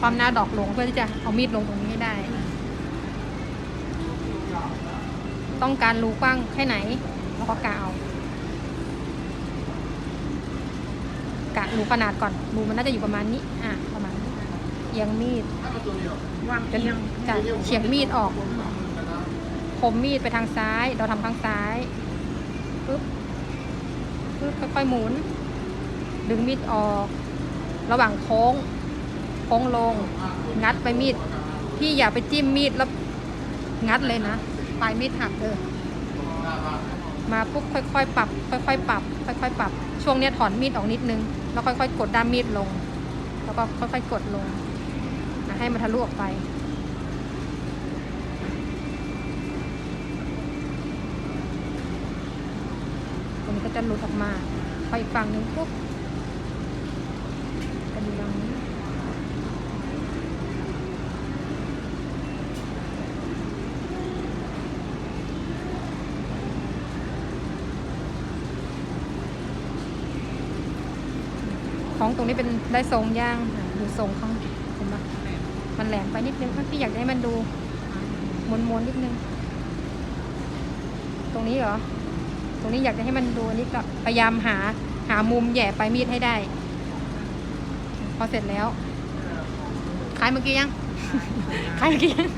ความหน้าดอกลงเพื่อที่จะเอามีดลงตรงนี้ให้ได้ ต้องการรูกว้างแค่ไหนเราก็กะเอากะรูขนาดก่อนรูมันน่าจะอยู่ประมาณนี้ อะประมาณนี้เอียงมีดวางจะเอียงจะเฉียงมีดออกคมมีดไปทางซ้าย เราทำข้างซ้ายปึ๊บปึ๊บค่อยๆหมุน ดึงมีดออก ระหว่างโค้ง โค้งลง งัดไปมีด พี่อย่าไปจิ้มมีดแล้วงัดเลยนะ ปลายมีดหักเด้อมาปุ๊บค่อยๆปรับ ค่อยๆปรับ ค่อยๆปรับ ช่วงเนี้ยถอนมีดออกนิดนึง แล้วค่อยๆ กดด้ามมีดลง แล้วก็ค่อยๆ กดลงนะให้มันทะลุออกไป ตรงนี้ก็จะหลุดออกมา พออีกฝั่งหนึ่งปุ๊บกันดูอย่างนี้ ของตรงนี้เป็นได้ทรงย่างอะดูทรงเขาเห็นปะมันแหลมไปนิดนึงพี่อยากให้มันดูมนๆนิดนึง ตรงนี้เหรอ ตรงนี้อยากจะให้มันดูอันนี้ก็พยายามหาหามุมแหย่ปลายมีดให้ได้ พอเสร็จแล้วคล้ายเมื่อกี้ยังคล้ายเมื่อกี้ยัง